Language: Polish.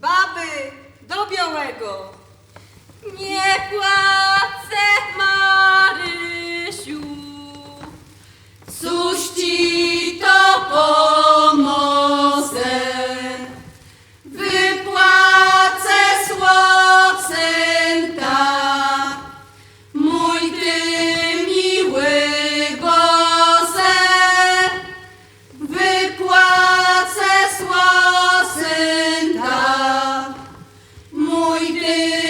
Baby, do białego. Nie płacę, Marysiu. Cóż ci You.